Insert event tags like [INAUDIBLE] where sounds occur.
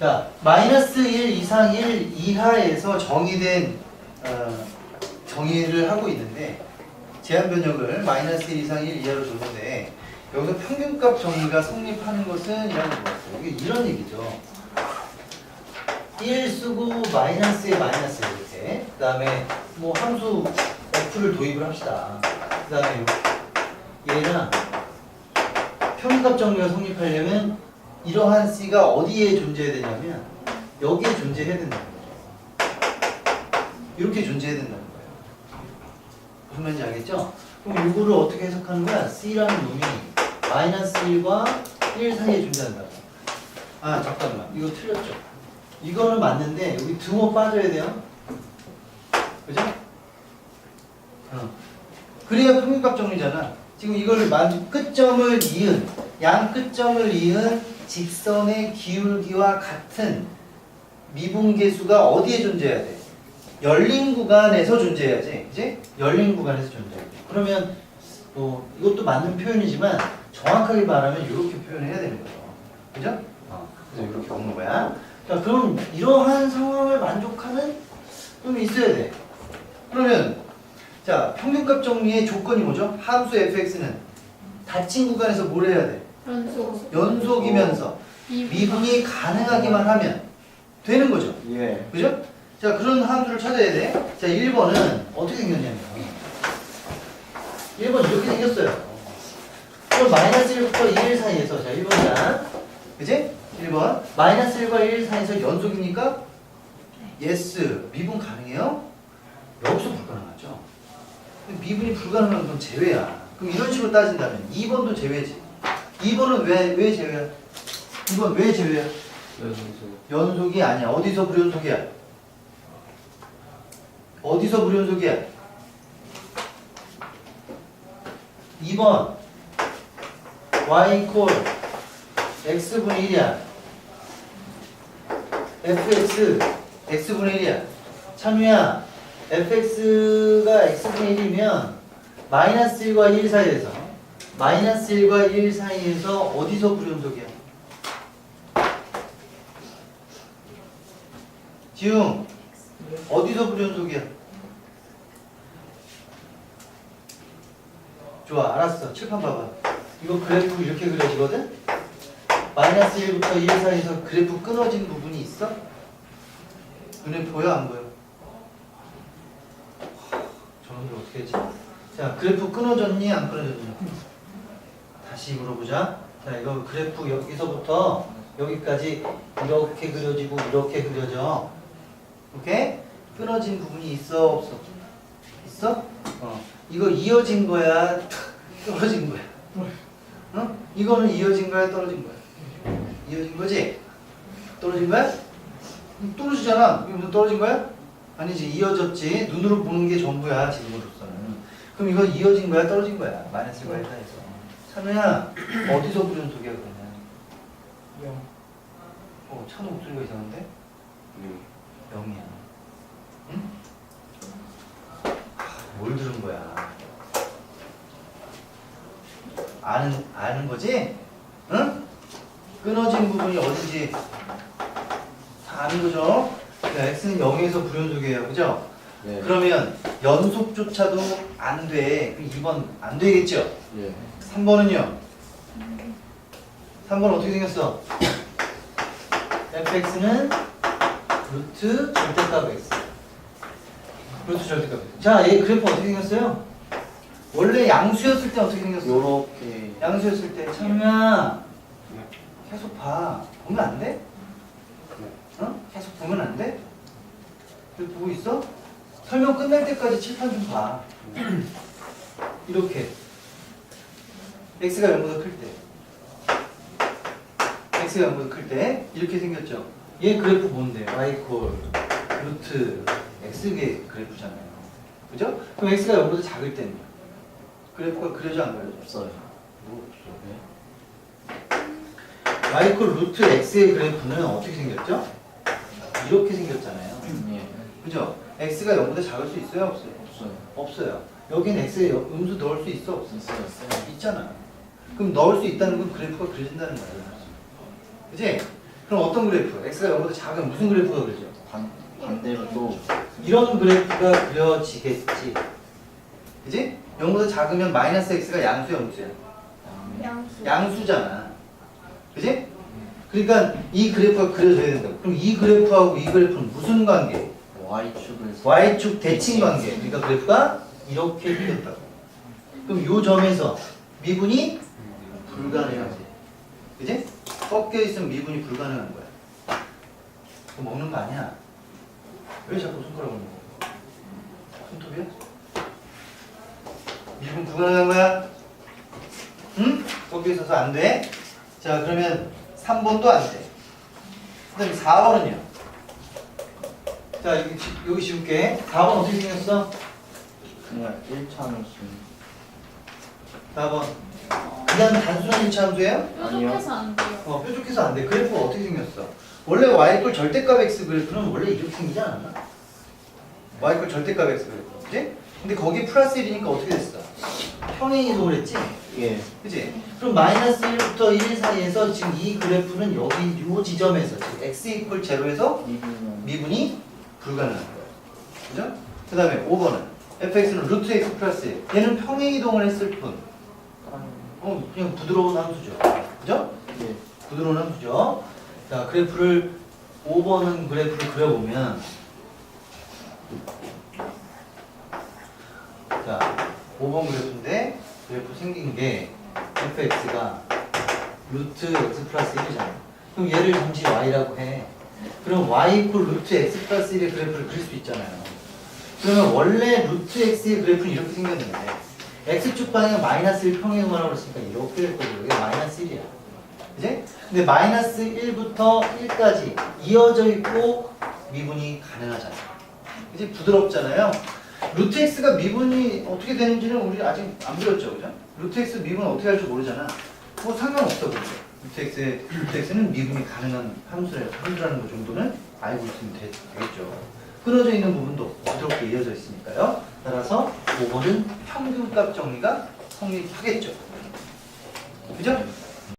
자, 마이너스 1 이상 1 이하에서 정의된 어, 정의를 하고 있는데 제한 변역을 마이너스 1 이상 1 이하로 줬는데 여기서 평균값 정의가 성립하는 것은 이라고 물었어요. 이게 이런 얘기죠. 1 쓰고 마이너스에 마이너스 이렇게 그 다음에 뭐 함수 f를 도입을 합시다. 그 다음에 얘랑 평균값 정리가 성립하려면 이러한 C가 어디에 존재해야 되냐면 여기에 존재해야 된다는 거죠. 이렇게 존재해야 된다는 거예요. 무슨 말인지 알겠죠? 그럼 이거를 어떻게 해석하는 거야? C라는 놈이 마이너스 1과 1 사이에 존재한다고. 아 잠깐만 이거 틀렸죠? 이거는 맞는데 여기 등호 빠져야 돼요. 그죠? 어. 그래야 평균값 정리잖아. 지금 만 끝점을 이은 양 끝점을 이은 직선의 기울기와 같은 미분계수가 어디에 존재해야 돼? 열린 구간에서 존재해야지, 그지? 열린 구간에서 존재해. 그러면 뭐 이것도 맞는 표현이지만 정확하게 말하면 이렇게 표현해야 되는 거죠, 그죠? 어, 그래서 이렇게 오는 거야. 자, 그럼 이러한 상황을 만족하는 좀 있어야 돼. 그러면 자 평균값 정리의 조건이 뭐죠? 함수 fx는 닫힌 구간에서 뭘 해야 돼? 연속 연속이면서 미분이 가능하기만 하면 되는 거죠. 예. 그죠? 자, 그런 함수를 찾아야 돼. 자, 1번은 어떻게 생겼냐면 1번 이렇게 생겼어요. 그럼 마이너스 1부터 1 사이에서 자, 1번이야. 그지? 1번. 마이너스 1과 1 사이에서 연속입니까? 예스. 미분 가능해요? 여기서 불가능하죠. 미분이 불가능한 건 제외야. 그럼 이런 식으로 따진다면 2번도 제외지. 2번은 왜, 왜 제외야? 2번 왜 제외야? 연속. 연속이 아니야. 어디서 불연속이야? 어디서 불연속이야? 2번 y 콜 x분의 1이야. fx x분의 1이야. 찬우야, fx가 x분의 1이면 마이너스 1과 1 사이에서 마이너스 1과 1 사이에서 어디서 불연속이야? 지웅 어디서 불연속이야? 좋아 알았어 칠판 봐봐 이거 그래프 이렇게 그려지거든? 마이너스 1부터 1 사이에서 그래프 끊어진 부분이 있어? 눈에 보여 안 보여? 저놈들 어떻게 했지? 자 그래프 끊어졌니 안 끊어졌니? 다시 물어보자 자 이거 그래프 여기서부터 여기까지 이렇게 그려지고 이렇게 그려져 오케이? 끊어진 부분이 있어 없어? 있어? 어. 이거 이어진 거야 [LAUGHS] 떨어진 거야? 어? 이거는 이어진 거야 떨어진 거야? 이어진 거지? 떨어진 거야? 음, 떨어지잖아. 이게 무슨 떨어진 거야? 아니지 이어졌지. 눈으로 보는 게 전부야 지금으로서는. 그럼 이거 이어진 거야 떨어진 거야? 마이너스 과 1사에서. 찬우야 [CLEARS THROAT] 어디서 불연속이야 그러면? 영. 어 찬우 목소리가 이상한데? 영이야. 응? 하, 뭘 들은 거야? 아는 아는 거지? 응? 끊어진 부분이 어딘지 다 아는 거죠? 자, x는 0에서 불연속이에요, 그죠? 네. 그러면 연속조차도 안 돼. 그럼 2번 안 되겠죠? 예. 3번은요? 3번 어떻게 생겼어? fx는 루트 절대값 x. 루트 절대값. 자, 얘 그래프 어떻게 생겼어요? 원래 양수였을 때 어떻게 생겼어? 요렇게. 양수였을 때 창우야 계속 봐. 보면 안 돼? 어? 계속 보면 안 돼? 보고 있어? 설명 끝날 때까지 칠판 좀 봐. [CLEARS THROAT] 이렇게. x가 0보다 클 때. x가 0보다 클 때. 이렇게 생겼죠. 얘 그래프 뭔데? y 콜 루트 x의 그래프잖아요. 그죠? 그럼 x가 0보다 작을 때는 그래프가 그려져 안 그려져? 없어요. 뭐 없어. y 콜 루트 x의 그래프는 어떻게 생겼죠? 이렇게 생겼잖아요. 예. 그죠? x가 0보다 작을 수 있어요? 없어요? 없어요. 없어요. 여긴 x에 여- 음수 넣을 수 있어? 없어? 있어요. 있어요. 있잖아. 그럼 넣을 수 있다는 건 그래프가 그려진다는 거예요. 그지? 그럼 어떤 그래프? x가 0보다 작으면 무슨 그래프가 그려져? 반, 반대로 또 이런 그래프가 그려지겠지. 그지? 0보다 작으면 마이너스 x가 양수야, 무수야? 양수. 양수잖아. 그지? 그러니까 이 그래프가 그려져야 된다. 그럼 이 그래프하고 이 그래프는 무슨 관계? Y축을 y축 대칭 관계. 그러니까 그래프가 이렇게 생겼다. 그럼 요 점에서 미분이 불가능하지. 그지? 꺾여 있으면 미분이 불가능한 거야. 그거 먹는 거 아니야. 왜 자꾸 손가락 먹는 거야? 손톱이야? 미분 불가능한 거야? 응? 꺾여 있어서 안 돼. 자, 그러면 3번도 안 돼. 그 다음에 4번은요? 자, 여기, 지- 여기 지울게. 4번 어떻게 생겼어? 그냥 1차함수 4번. 그냥 단순한 일차함수예요? 뾰족해서 안 돼요. 어, 뾰족해서 안 돼. 그래프가 어떻게 생겼어? 원래 y꼴 절대값 x 그래프는 원래 이렇게 생기지 않았나? y꼴 절대값 x 그래프. 그지? 근데 거기 플러스 1이니까 어떻게 됐어? 평행 이동을 했지? 예 그지? 그럼 마이너스 1부터 1 사이에서 지금 이 그래프는 여기 요 지점에서 지금 x 이퀄 제로에서 미분이 불가능한 거예요. 그죠? 그 다음에 5번은 fx는 루트 x 플러스 1. 얘는 평행 이동을 했을 뿐. 어, 그냥 부드러운 함수죠. 그죠? 예 부드러운 함수죠. 자, 그래프를 5번은 그래프를 그려보면 자, 5번 그래프인데 그래프 생긴 게 fx가 루트 x 플러스 1이잖아요. 그럼 얘를 잠시 y라고 해. 그럼 y 이퀄 루트 x 플러스 1의 그래프를 그릴 수 있잖아요. 그러면 원래 루트 x의 그래프는 이렇게 생겼는데 x축 방향 마이너스 1 평행하라고 그랬으니까 이렇게 될 거고 여기 마이너스 1이야. 그지? 근데 마이너스 1부터 1까지 이어져 있고 미분이 가능하잖아. 그지? 부드럽잖아요. 루트 x가 미분이 어떻게 되는지는 우리 아직 안 배웠죠, 그죠? 루트 x 미분 어떻게 할지 모르잖아. 뭐 상관없어, 그 루트 x는 미분이 가능한 함수라 함수라는 거 정도는 알고 있으면 되, 되겠죠. 끊어져 있는 부분도 부드럽게 이어져 있으니까요. 따라서 5번은 평균값 정리가 성립하겠죠. 그죠?